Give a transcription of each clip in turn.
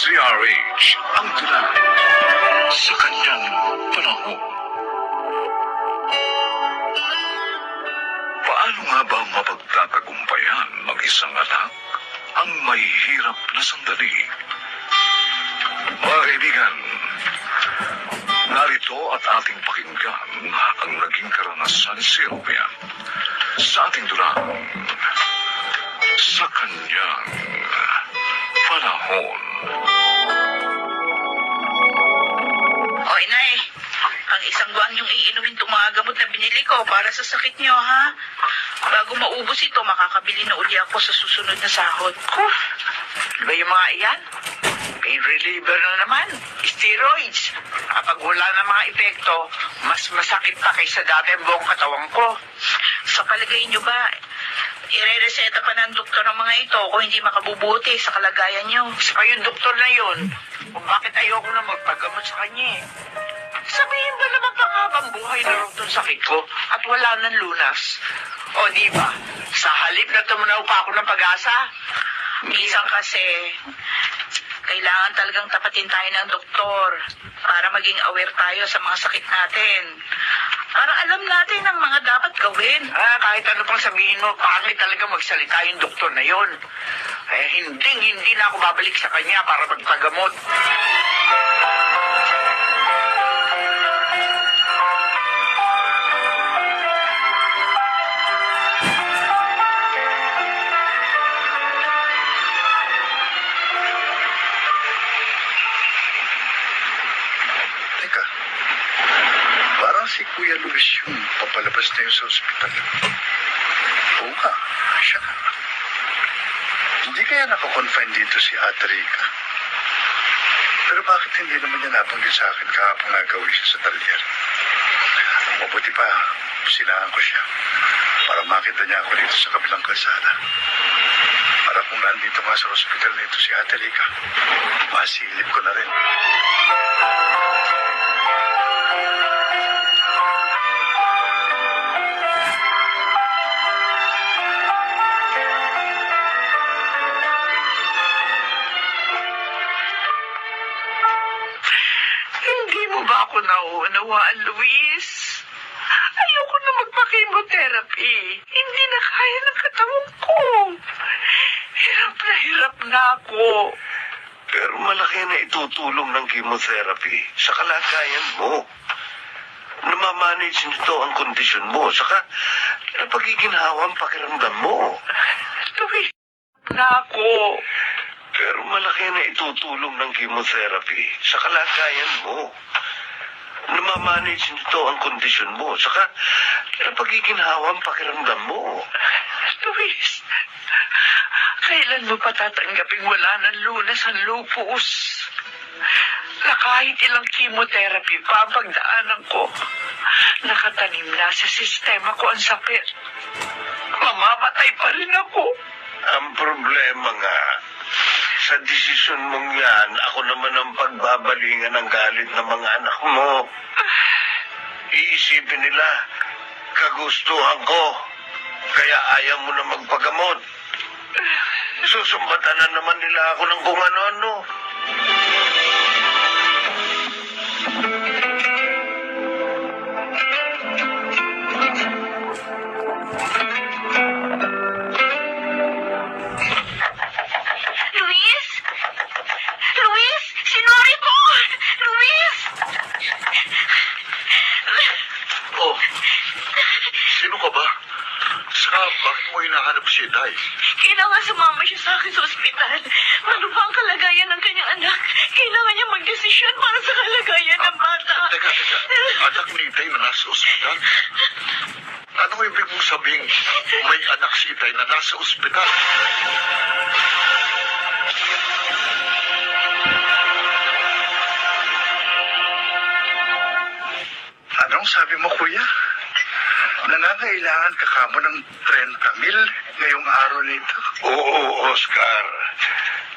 DZRH ang tula sa kanyang panahon. Paano nga ba mapagtatagumpayan ng isang anak ang may hirap na sandali? Mga kaibigan, narito at ating pakinggan ang naging karanasan ni Sylvia sa ating dulang sa kanyang panahon. O, inay, ang isang buwan yung iinumin itong mga gamot na binili ko para sa sakit niyo, ha? Bago maubos ito, makakabili na uli ako sa susunod na sahod. Huh, ba yung mga iyan? Pain reliever na naman. Steroids. Kapag wala na mga epekto, mas masakit pa kaysa dati ang buong katawan ko. Sa palagay niyo ba, ire-reseta pa ng doktor ng mga ito kung hindi makabubuti sa kalagayan niyo? Sa yung doktor na yun, kung bakit ayoko na magpagamot sa kanya eh. Sabihin ba naman panghabang buhay na raw itong sakit ko at wala nang lunas? O di ba, sa halip na tumunaw pa ako ng pag-asa? Minsan kasi, kailangan talagang tapatin tayo ng doktor para maging aware tayo sa mga sakit natin. Para alam natin ang mga dapat gawin. Ah, kahit ano pang sabihin mo, pangit talaga magsalita yung doktor na yon. Eh, hindi, hindi na ako babalik sa kanya para magpagamot. Kaya nakakonfine dito si Ate Rica? Pero bakit hindi naman niya nabanggit sa akin kahapon nga gawin siya sa talyer? Mabuti pa, sinahan ko siya para makita niya ako dito sa kabilang kalsada. Para kung nandito nga sa ospital na ito si Ate Rica, masilip ko na rin. Nauunawaan, Luis? Ayoko na magpa-chemotherapy. Hindi na kaya ng katawan ko. Hirap na hirap na ako. Pero malaki na itutulong ng chemotherapy sa kalagayan mo. Namamanage nito ang kondisyon mo, saka napagiginhawa ang pakiramdam mo. Luis, na ako. Pero malaki na itutulong ng chemotherapy sa kalagayan mo. Namamanage nito ang kondisyon mo, saka napagiginhawa ang pakiramdam mo. Luis, kailan mo pa tatanggaping wala ng lunas ang lupus? Na kahit ilang chemotherapy pa ang pagdaanan ko, nakatanim na sa sistema ko ang sakit. Mamamatay pa rin ako. Ang problema nga, sa desisyon mong yan, ako naman ang pagbabalingan ng galit ng mga anak mo. Iisipin nila, kagustuhan ko, kaya ayaw mo na magpagamot. Susumbatan na naman nila ako ng kung ano-ano. Kailangan sumama siya sa akin sa ospital. Ano ba ang kalagayan ng kanyang anak? Kailangan niya magdesisyon para sa kalagayan ng bata. Teka, teka. Anak ni Itay na nasa ospital? Ano ibig mong sabihin? May anak si Itay na nasa ospital. Nangangailangan ka kamo ng 30 mil ngayong araw na ito. Oo, Oscar.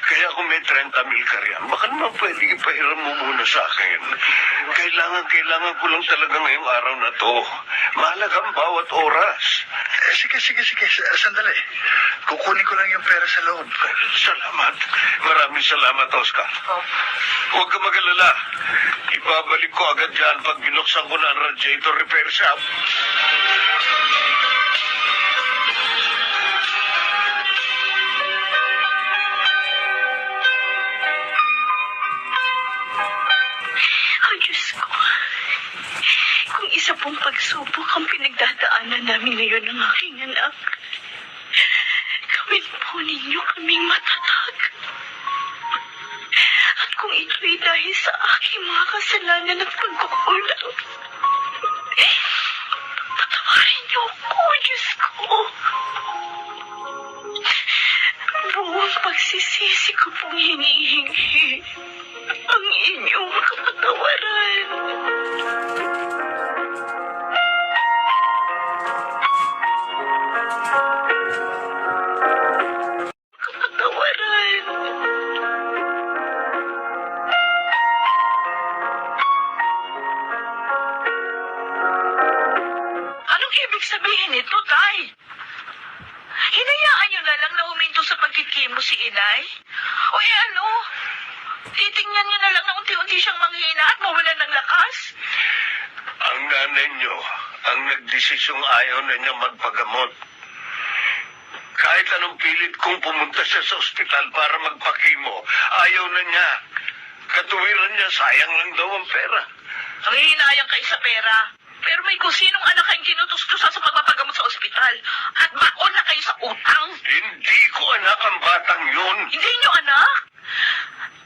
Kaya kung may 30 mil ka riyan, baka naman pwede ipahiram mo muna sa akin. Kailangan, kailangan ko lang talaga ngayong araw na to. Mahalaga ang bawat oras. Eh, sige, sige, sige. Sandali. Kukunin ko lang yung pera sa loob. Salamat. Maraming salamat, Oscar. Huwag ka mag-alala. Ibabalik ko agad dyan pag binuksan ko na ang radiator repair shop. Isa pong pagsubok ang pinagdadaanan namin ngayon ng aking anak, gawin po ninyo kaming matatag. At kung ito'y dahil sa aking mga kasalanan at pagkukulang, huminto sa pagkikimo si Inay? O eh ano? Titingnan niyo na lang na unti-unti siyang manghina at mawalan ng lakas? Ang nanay niyo ang nagdesisyong ayaw na niya magpagamot. Kahit anong pilit kong pumunta siya sa ospital para magpakimo, ayaw na niya. Katuwiran niya, sayang lang daw ang pera. Nangihinayang kayo sa pera. Pero may kung sinong anak kayong kinutustusan sa pagpapagamot sa ospital. At baon na kayo sa utang. Hindi ko anak ang batang yun. Hindi niyo anak.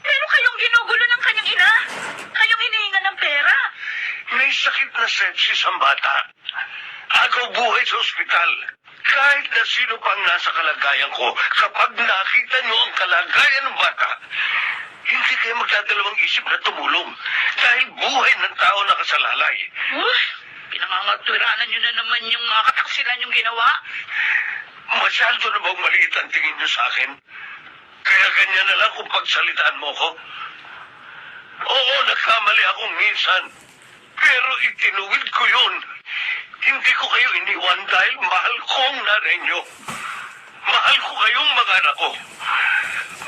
Pero kayong ginugulo ng kanyang ina. Kayong hinihinga ng pera. May sakit na sepsis ang bata. Agaw buhay sa ospital. Kahit na sino pang nasa kalagayan ko, kapag nakita niyo ang kalagayan ng bata, hindi kayo magdadalawang isip na tumulong. Dahil buhay ng tao nakasalalay. Uy, pinangangatwiranan niyo na naman yung mga kataksilan yung ginawa. Masyado na bang maliit ang tingin niyo sa akin? Kaya ganyan na lang kung pagsalitaan mo ko? Oo, nagkamali akong minsan. Pero itinuwid ko yun. Hindi ko kayo iniwan dahil mahal ko ang nanay. Mahal ko kayong mga anak ko.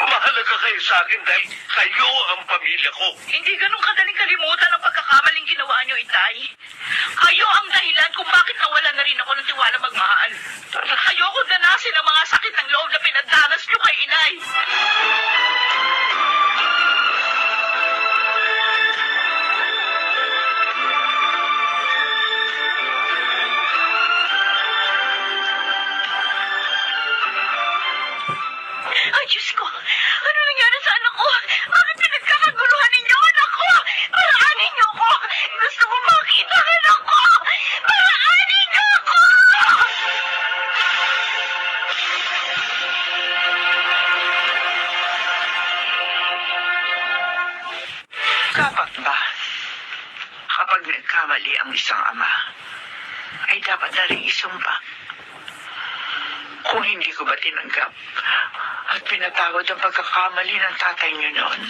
Mahalaga kayo sa akin dahil kayo ang pamilya ko. Hindi ganun kadaling kalimutan ang pagkakamaling ginawa niyo, Itay. Kayo ang dahilan kung bakit nawala na rin ako ng tiwala magmahal. Ayoko danasin ang ang isang ama, ay dapat na rin isumpa. Kung hindi ko ba tinanggap at pinatawad ang pagkakamali ng tatay niyo noon,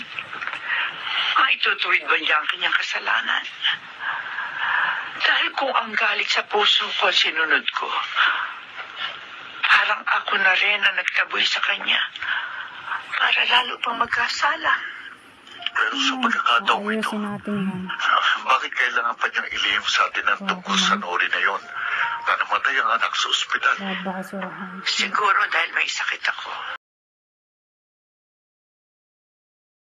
maitutuwid ba niya ang kanyang kasalanan? Dahil kung ang galit sa puso ko ang sinunod ko, parang ako na rin ang nagtaboy sa kanya para lalo pang magkasala. Pero sa pagkakataong ito, natin yan. Bakit kailangan pa niyang ilihim sa atin ang tungkol sa Nori na yon? Na namatay ang anak sa ospital. Siguro dahil may sakit ako.